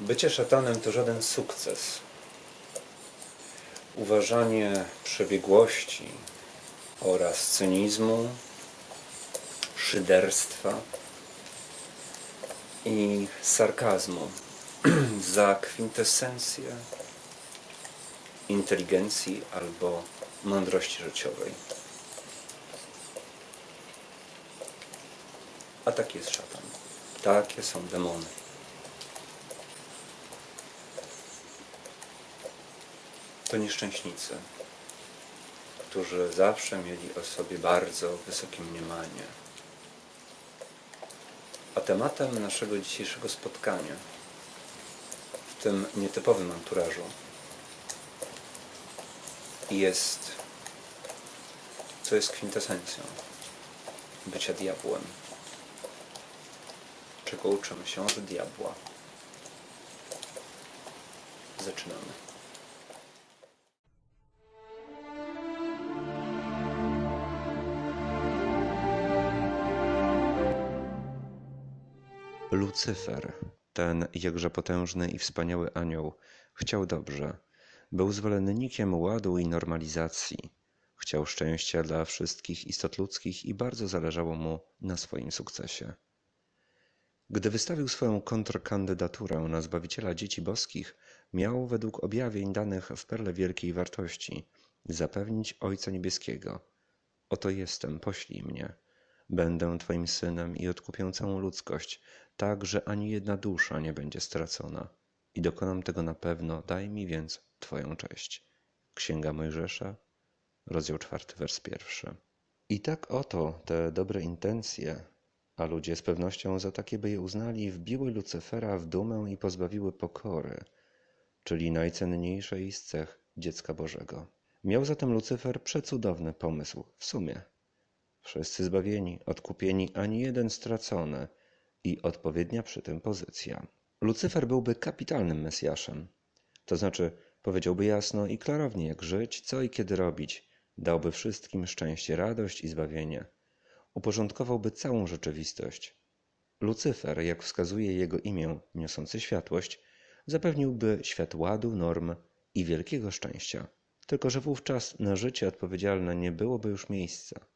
Bycie szatanem to żaden sukces. Uważanie przebiegłości oraz cynizmu, szyderstwa i sarkazmu za kwintesencję inteligencji albo mądrości życiowej. A taki jest szatan. Takie są demony. To nieszczęśnicy, którzy zawsze mieli o sobie bardzo wysokie mniemanie. A tematem naszego dzisiejszego spotkania w tym nietypowym anturażu jest, co jest kwintesencją bycia diabłem. Czego uczymy się od diabła. Zaczynamy. Lucyfer, ten jakże potężny i wspaniały anioł, chciał dobrze. Był zwolennikiem ładu i normalizacji. Chciał szczęścia dla wszystkich istot ludzkich i bardzo zależało mu na swoim sukcesie. Gdy wystawił swoją kontrkandydaturę na Zbawiciela Dzieci Boskich, miał według objawień danych w perle wielkiej wartości zapewnić Ojca Niebieskiego. Oto jestem, poślij mnie. Będę Twoim synem i odkupię całą ludzkość, tak, że ani jedna dusza nie będzie stracona. I dokonam tego na pewno, daj mi więc Twoją cześć. Księga Mojżesza, rozdział czwarty, wers pierwszy. I tak oto te dobre intencje, a ludzie z pewnością za takie by je uznali, wbiły Lucyfera w dumę i pozbawiły pokory, czyli najcenniejszej z cech dziecka Bożego. Miał zatem Lucyfer przecudowny pomysł, w sumie. Wszyscy zbawieni, odkupieni, ani jeden stracony i odpowiednia przy tym pozycja. Lucyfer byłby kapitalnym Mesjaszem. To znaczy, powiedziałby jasno i klarownie, jak żyć, co i kiedy robić, dałby wszystkim szczęście, radość i zbawienie. Uporządkowałby całą rzeczywistość. Lucyfer, jak wskazuje jego imię, niosący światłość, zapewniłby świat ładu, norm i wielkiego szczęścia. Tylko, że wówczas na życie odpowiedzialne nie byłoby już miejsca.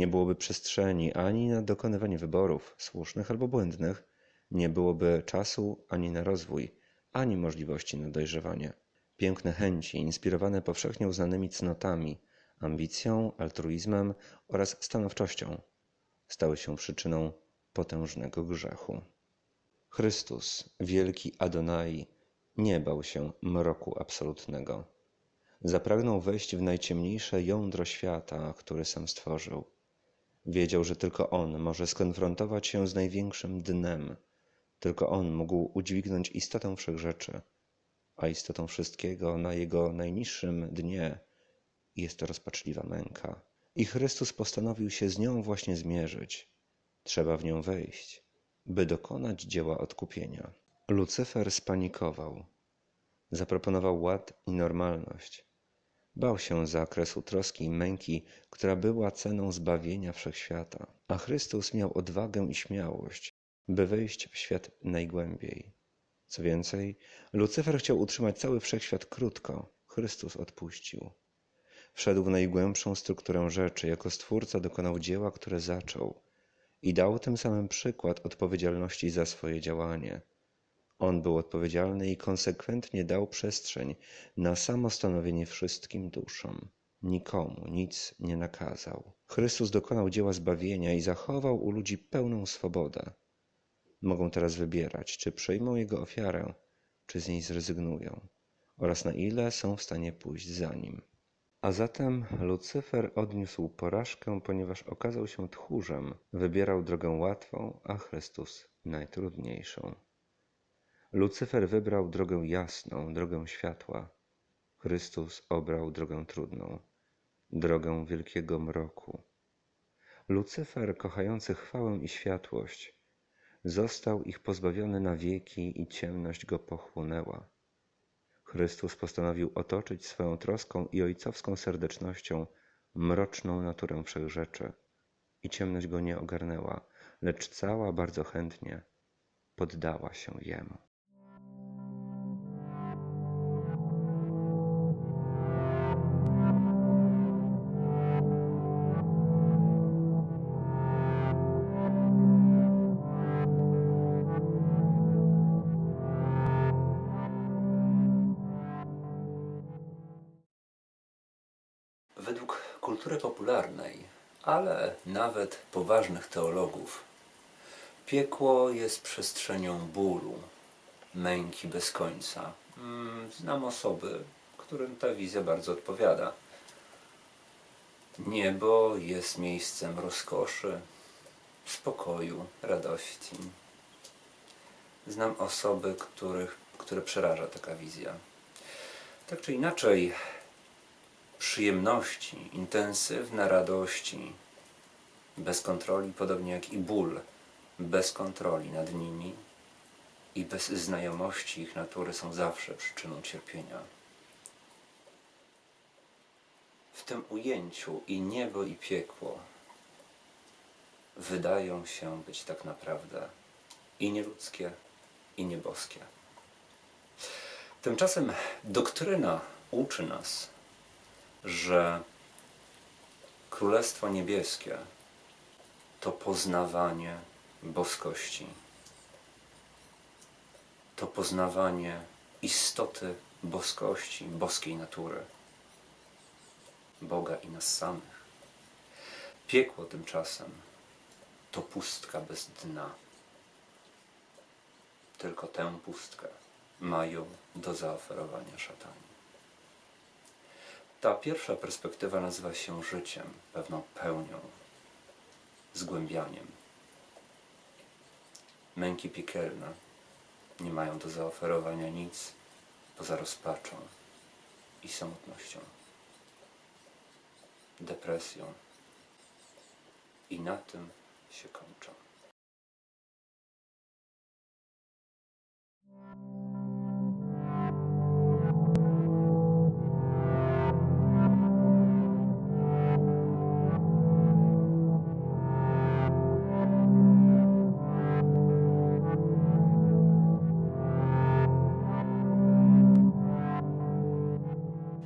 Nie byłoby przestrzeni ani na dokonywanie wyborów, słusznych albo błędnych, nie byłoby czasu ani na rozwój, ani możliwości na dojrzewanie. Piękne chęci, inspirowane powszechnie uznanymi cnotami, ambicją, altruizmem oraz stanowczością, stały się przyczyną potężnego grzechu. Chrystus, wielki Adonai, nie bał się mroku absolutnego. Zapragnął wejść w najciemniejsze jądro świata, który sam stworzył. Wiedział, że tylko on może skonfrontować się z największym dnem. Tylko on mógł udźwignąć istotę wszechrzeczy, a istotą wszystkiego na jego najniższym dnie jest to rozpaczliwa męka. I Chrystus postanowił się z nią właśnie zmierzyć. Trzeba w nią wejść, by dokonać dzieła odkupienia. Lucyfer spanikował. Zaproponował ład i normalność. Bał się zakresu troski i męki, która była ceną zbawienia wszechświata, a Chrystus miał odwagę i śmiałość, by wejść w świat najgłębiej. Co więcej, Lucyfer chciał utrzymać cały wszechświat krótko, Chrystus odpuścił. Wszedł w najgłębszą strukturę rzeczy, jako stwórca dokonał dzieła, które zaczął i dał tym samym przykład odpowiedzialności za swoje działanie. On był odpowiedzialny i konsekwentnie dał przestrzeń na samostanowienie wszystkim duszom. Nikomu nic nie nakazał. Chrystus dokonał dzieła zbawienia i zachował u ludzi pełną swobodę. Mogą teraz wybierać, czy przyjmą Jego ofiarę, czy z niej zrezygnują, oraz na ile są w stanie pójść za Nim. A zatem Lucyfer odniósł porażkę, ponieważ okazał się tchórzem, wybierał drogę łatwą, a Chrystus najtrudniejszą. Lucyfer wybrał drogę jasną, drogę światła. Chrystus obrał drogę trudną, drogę wielkiego mroku. Lucyfer, kochający chwałę i światłość, został ich pozbawiony na wieki i ciemność go pochłonęła. Chrystus postanowił otoczyć swoją troską i ojcowską serdecznością mroczną naturę wszechrzeczy i ciemność go nie ogarnęła, lecz cała bardzo chętnie poddała się jemu. Kultury popularnej, ale nawet poważnych teologów, piekło jest przestrzenią bólu, męki bez końca. Mm, Znam osoby, którym ta wizja bardzo odpowiada. Niebo jest miejscem rozkoszy, spokoju, radości. Znam osoby, których, które przeraża taka wizja. Tak czy inaczej, przyjemności, intensywne radości, bez kontroli, podobnie jak i ból, bez kontroli nad nimi i bez znajomości ich natury są zawsze przyczyną cierpienia. W tym ujęciu i niebo, i piekło wydają się być tak naprawdę i nieludzkie, i nieboskie. Tymczasem doktryna uczy nas, że Królestwo Niebieskie to poznawanie boskości, to poznawanie istoty boskości, boskiej natury, Boga i nas samych. Piekło tymczasem to pustka bez dna. Tylko tę pustkę mają do zaoferowania szatani. Ta pierwsza perspektywa nazywa się życiem, pewną pełnią, zgłębianiem. Męki piekielne nie mają do zaoferowania nic poza rozpaczą i samotnością, depresją. I na tym się kończą.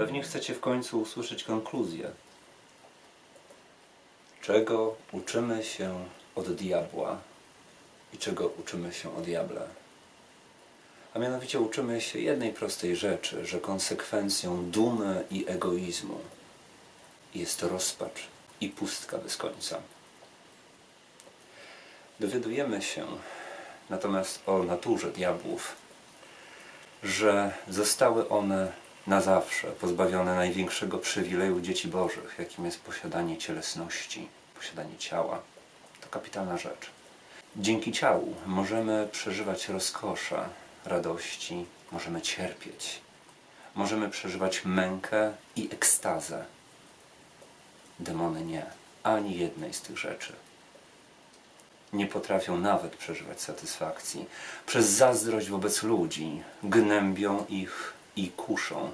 Pewnie chcecie w końcu usłyszeć konkluzję. Czego uczymy się od diabła i czego uczymy się od diabla? A mianowicie uczymy się jednej prostej rzeczy, że konsekwencją dumy i egoizmu jest rozpacz i pustka bez końca. Dowiadujemy się natomiast o naturze diabłów, że zostały one na zawsze pozbawione największego przywileju dzieci bożych, jakim jest posiadanie cielesności, posiadanie ciała. To kapitalna rzecz. Dzięki ciału możemy przeżywać rozkosze, radości, możemy cierpieć, możemy przeżywać mękę i ekstazę. Demony nie, ani jednej z tych rzeczy. Nie potrafią nawet przeżywać satysfakcji. Przez zazdrość wobec ludzi gnębią ich i kuszą.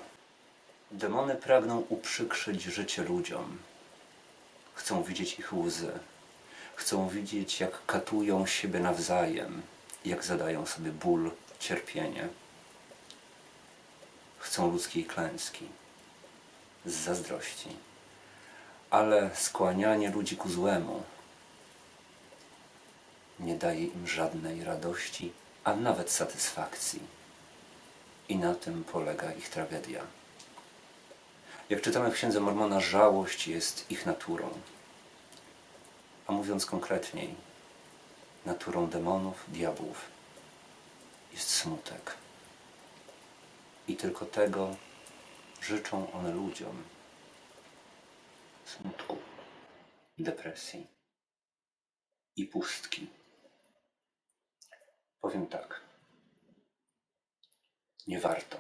Demony pragną uprzykrzyć życie ludziom. Chcą widzieć ich łzy. Chcą widzieć, jak katują siebie nawzajem, jak zadają sobie ból, cierpienie. Chcą ludzkiej klęski z zazdrości. Ale skłanianie ludzi ku złemu nie daje im żadnej radości, a nawet satysfakcji. I na tym polega ich tragedia. Jak czytamy w Księdze Mormona, żałość jest ich naturą. A mówiąc konkretniej, naturą demonów, diabłów jest smutek. I tylko tego życzą one ludziom. Smutku, depresji i pustki. Powiem tak. Nie warto.